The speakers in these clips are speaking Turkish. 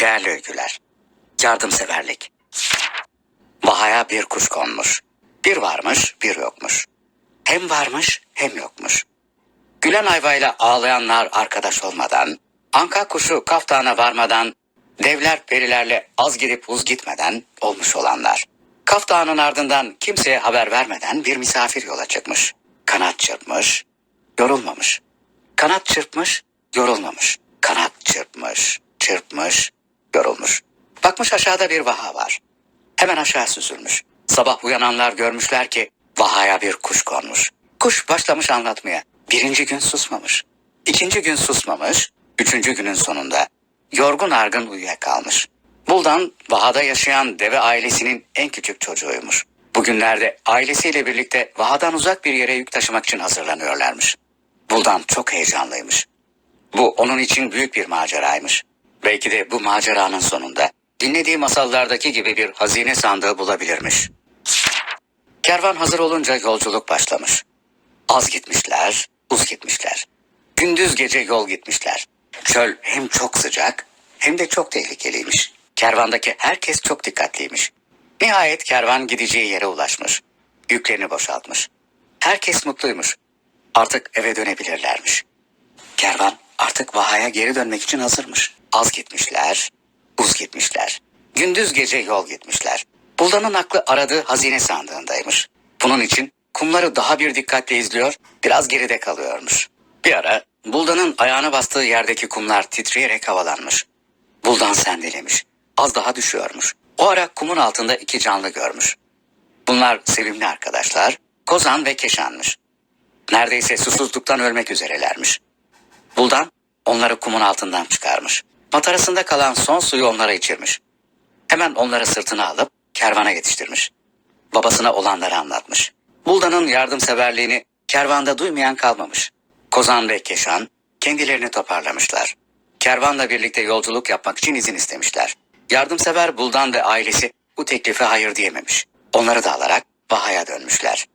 Değerli öyküler. Yardımseverlik. Vahaya bir kuş konmuş. Bir varmış, bir yokmuş. Hem varmış, hem yokmuş. Gülen ayvayla ağlayanlar arkadaş olmadan, anka kuşu kaftana varmadan, devler perilerle az gidip uz gitmeden olmuş olanlar. Kaftanın ardından kimseye haber vermeden bir misafir yola çıkmış. Kanat çırpmış, yorulmamış. Kanat çırpmış, yorulmamış. Kanat çırpmış, çırpmış, yorulmuş. Bakmış aşağıda bir vaha var. Hemen aşağı süzülmüş. Sabah uyananlar görmüşler ki vahaya bir kuş konmuş. Kuş başlamış anlatmaya. Birinci gün susmamış. İkinci gün susmamış. Üçüncü günün sonunda yorgun argın uyuyakalmış. Buldan vahada yaşayan deve ailesinin en küçük çocuğuymuş. Bugünlerde ailesiyle birlikte vahadan uzak bir yere yük taşımak için hazırlanıyorlarmış. Buldan çok heyecanlıymış. Bu onun için büyük bir maceraymış. Belki de bu maceranın sonunda dinlediği masallardaki gibi bir hazine sandığı bulabilirmiş. Kervan hazır olunca yolculuk başlamış. Az gitmişler, uz gitmişler. Gündüz gece yol gitmişler. Çöl hem çok sıcak hem de çok tehlikeliymiş. Kervandaki herkes çok dikkatliymiş. Nihayet kervan gideceği yere ulaşmış. Yüklerini boşaltmış. Herkes mutluymuş. Artık eve dönebilirlermiş. Kervan artık Vaha'ya geri dönmek için hazırmış. Az gitmişler, uz gitmişler. Gündüz gece yol gitmişler. Buldan'ın aklı aradığı hazine sandığındaymış. Bunun için kumları daha bir dikkatle izliyor, biraz geride kalıyormuş. Bir ara Buldan'ın ayağını bastığı yerdeki kumlar titreyerek havalanmış. Buldan sendelemiş. Az daha düşüyormuş. O ara kumun altında iki canlı görmüş. Bunlar sevimli arkadaşlar, Kozan ve Keşan'mış. Neredeyse susuzluktan ölmek üzerelermiş. Buldan onları kumun altından çıkarmış. Matarasında kalan son suyu onlara içirmiş. Hemen onları sırtına alıp kervana yetiştirmiş. Babasına olanları anlatmış. Buldan'ın yardımseverliğini kervanda duymayan kalmamış. Kozan ve Keşan kendilerini toparlamışlar. Kervanla birlikte yolculuk yapmak için izin istemişler. Yardımsever Buldan ve ailesi bu teklife hayır diyememiş. Onları da alarak Vaha'ya dönmüşler.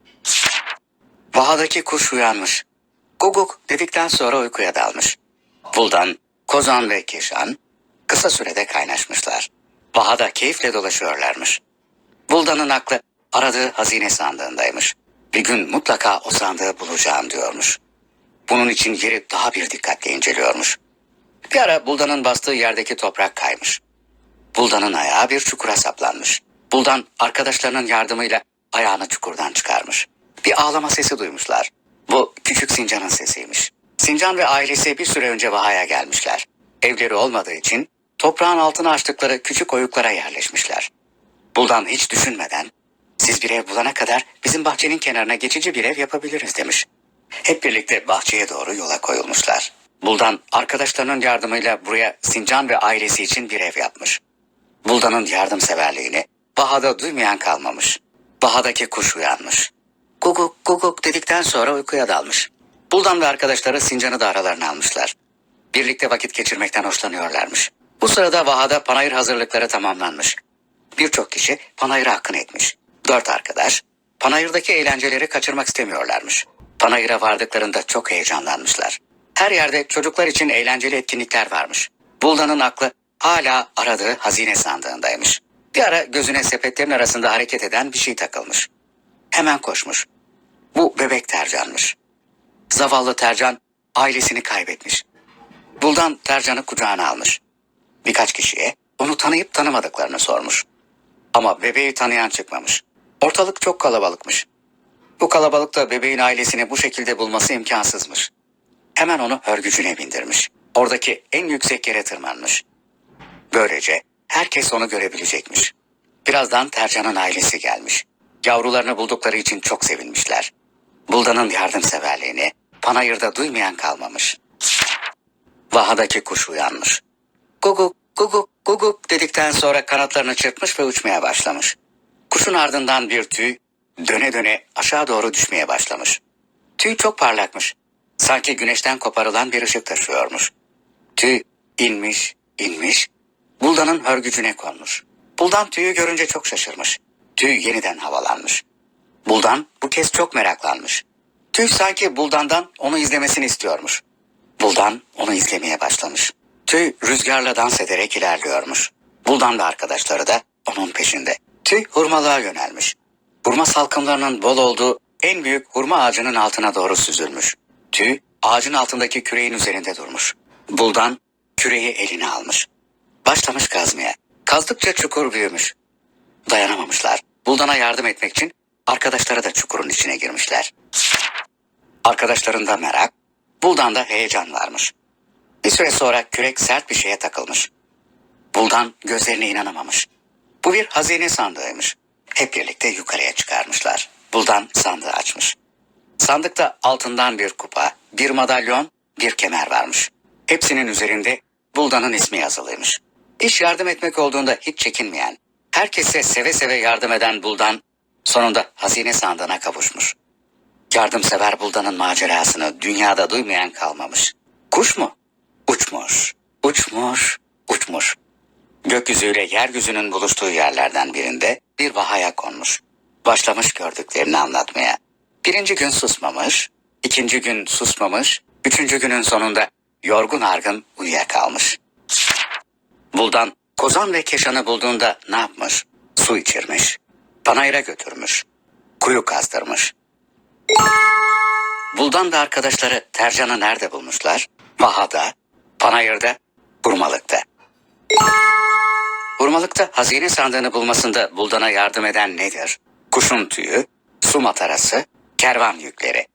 Vahadaki kuş uyanmış. Guguk dedikten sonra uykuya dalmış. Buldan, Kozan ve Keşan kısa sürede kaynaşmışlar. Vahada keyifle dolaşıyorlarmış. Buldan'ın aklı aradığı hazine sandığındaymış. Bir gün mutlaka o sandığı bulacağım diyormuş. Bunun için yeri daha bir dikkatle inceliyormuş. Bir ara Buldan'ın bastığı yerdeki toprak kaymış. Buldan'ın ayağı bir çukura saplanmış. Buldan arkadaşlarının yardımıyla ayağını çukurdan çıkarmış. Bir ağlama sesi duymuşlar. Bu küçük Sincan'ın sesiymiş. Sincan ve ailesi bir süre önce Vaha'ya gelmişler. Evleri olmadığı için toprağın altına açtıkları küçük oyuklara yerleşmişler. Buldan hiç düşünmeden siz bir ev bulana kadar bizim bahçenin kenarına geçici bir ev yapabiliriz demiş. Hep birlikte bahçeye doğru yola koyulmuşlar. Buldan arkadaşlarının yardımıyla buraya Sincan ve ailesi için bir ev yapmış. Buldan'ın yardımseverliğini Bahada duymayan kalmamış. Bahadaki kuş uyanmış. Guguk guguk dedikten sonra uykuya dalmış. Buldan ve arkadaşları Sincan'ı da aralarına almışlar. Birlikte vakit geçirmekten hoşlanıyorlarmış. Bu sırada Vaha'da panayır hazırlıkları tamamlanmış. Birçok kişi panayıra akın etmiş. Dört arkadaş panayırdaki eğlenceleri kaçırmak istemiyorlarmış. Panayıra vardıklarında çok heyecanlanmışlar. Her yerde çocuklar için eğlenceli etkinlikler varmış. Buldan'ın aklı hala aradığı hazine sandığındaymış. Bir ara gözüne sepetlerin arasında hareket eden bir şey takılmış. Hemen koşmuş. Bu bebek Tercan'mış. Zavallı Tercan ailesini kaybetmiş. Buldan Tercan'ı kucağına almış. Birkaç kişiye onu tanıyıp tanımadıklarını sormuş. Ama bebeği tanıyan çıkmamış. Ortalık çok kalabalıkmış. Bu kalabalıkta bebeğin ailesini bu şekilde bulması imkansızmış. Hemen onu hörgücüne bindirmiş. Oradaki en yüksek yere tırmanmış. Böylece herkes onu görebilecekmiş. Birazdan Tercan'ın ailesi gelmiş. Yavrularını buldukları için çok sevinmişler. Buldan'ın yardımseverliğini panayırda duymayan kalmamış. Vahadaki kuş uyanmış. Guguk, guguk, guguk dedikten sonra kanatlarını çırpmış ve uçmaya başlamış. Kuşun ardından bir tüy döne döne aşağı doğru düşmeye başlamış. Tüy çok parlakmış. Sanki güneşten koparılan bir ışık taşıyormuş. Tüy inmiş, inmiş, Buldan'ın hörgücüne konmuş. Buldan tüyü görünce çok şaşırmış. Tüy yeniden havalanmış. Buldan bu kez çok meraklanmış. Tüy sanki Buldan'dan onu izlemesini istiyormuş. Buldan onu izlemeye başlamış. Tüy rüzgarla dans ederek ilerliyormuş. Buldan da arkadaşları da onun peşinde. Tüy hurmalığa yönelmiş. Hurma salkımlarının bol olduğu en büyük hurma ağacının altına doğru süzülmüş. Tüy ağacın altındaki küreğin üzerinde durmuş. Buldan küreği eline almış. Başlamış kazmaya. Kazdıkça çukur büyümüş. Dayanamamışlar. Buldan'a yardım etmek için arkadaşları da çukurun içine girmişler. Arkadaşlarında merak, Buldan'da heyecan varmış. Bir süre sonra kürek sert bir şeye takılmış. Buldan gözlerine inanamamış. Bu bir hazine sandığıymış. Hep birlikte yukarıya çıkarmışlar. Buldan sandığı açmış. Sandıkta altından bir kupa, bir madalyon, bir kemer varmış. Hepsinin üzerinde Buldan'ın ismi yazılıymış. İş yardım etmek olduğunda hiç çekinmeyen, herkese seve seve yardım eden Buldan sonunda hazine sandığına kavuşmuş. Yardımsever Buldan'ın macerasını dünyada duymayan kalmamış. Kuş mu? Uçmuş, uçmuş, uçmuş. Gökyüzüyle yeryüzünün buluştuğu yerlerden birinde bir vahaya konmuş. Başlamış gördüklerini anlatmaya. Birinci gün susmamış, ikinci gün susmamış, üçüncü günün sonunda yorgun argın uyuyakalmış. Buldan Kozan ve Keşan'ı bulduğunda ne yapmış? Su içirmiş, panayıra götürmüş, kuyu kazdırmış. Buldan da arkadaşları Tercan'ı nerede bulmuşlar? Vahada, Panayır'da, Hurmalık'ta. Hurmalık'ta hazine sandığını bulmasında Buldan'a yardım eden nedir? Kuşun tüyü, su matarası, kervan yükleri.